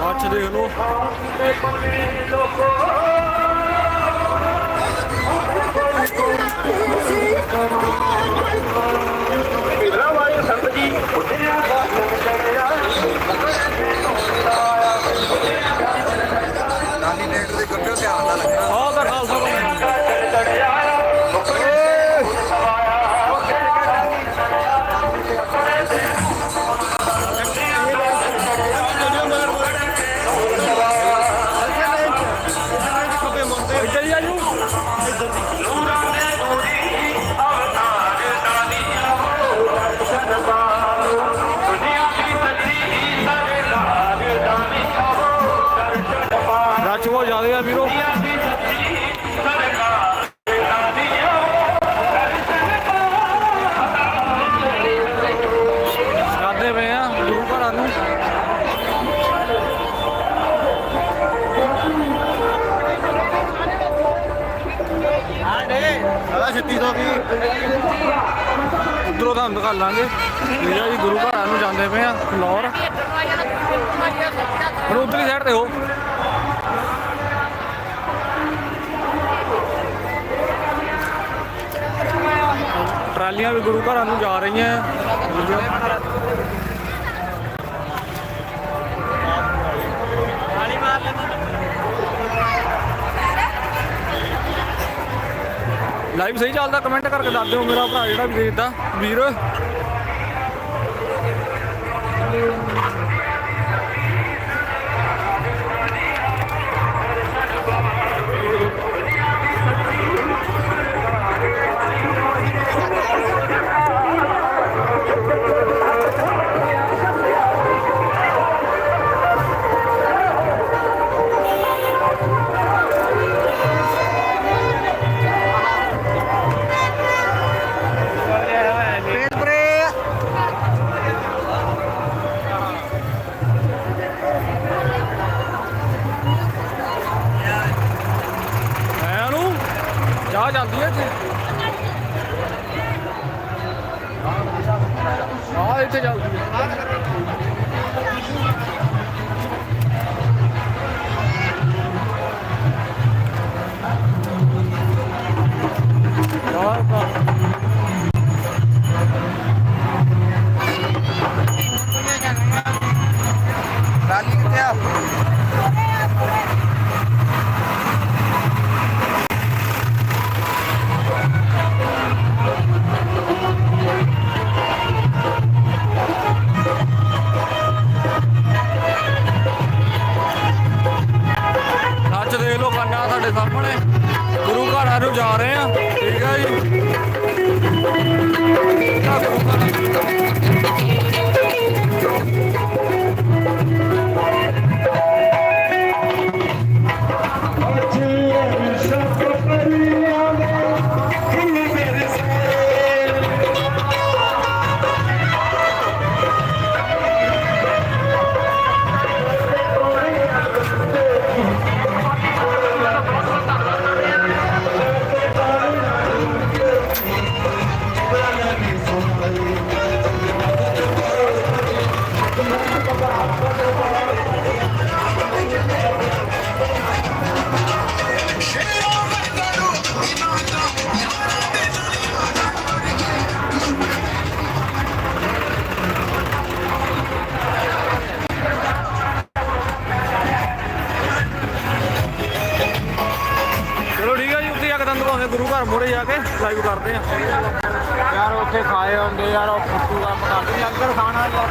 মাছটি হলো ਸਾਲਾ 3620 ਉਧਰੋਂ ਤੁਹਾਨੂੰ ਦਿਖਾ ਲਾਂਗੇ। ਠੀਕ ਜੀ ਗੁਰੂ ਘਰਾਂ ਨੂੰ ਜਾਂਦੇ ਪਏ ਆ ਫਲੋਰ ਹੁਣ ਉਧਰਲੀ ਸਾਈਡ ਤੇ ਹੋ। ਟਰਾਲੀਆਂ ਵੀ ਗੁਰੂ ਘਰਾਂ ਨੂੰ ਜਾ ਰਹੀਆਂ ਲਾਈਵ ਸਹੀ ਚੱਲਦਾ ਕਮੈਂਟ ਕਰਕੇ ਦੱਸ ਦਿਓ ਮੇਰਾ ਭਰਾ ਜਿਹੜਾ ਵੀ ਦੇਖਦਾ ਵੀਰ। Hocam niye Aa öte geldi. Yavaş bak. Ben gitti ya. ਰਹੇ ਆ। ਠੀਕ ਆ ਜੀ। ਘਰ ਮੋਰੇ ਜਾ ਕੇ ਲਾਈਵ ਕਰਦੇ ਆ। ਯਾਰ ਉੱਥੇ ਖਾਏ ਹੁੰਦੇ ਯਾਰ, ਉਹ ਫੁੱਟੂ ਕੰਮ ਕਰਦੇ ਲੰਗਰ ਖਾਣਾ ਯਾਰ।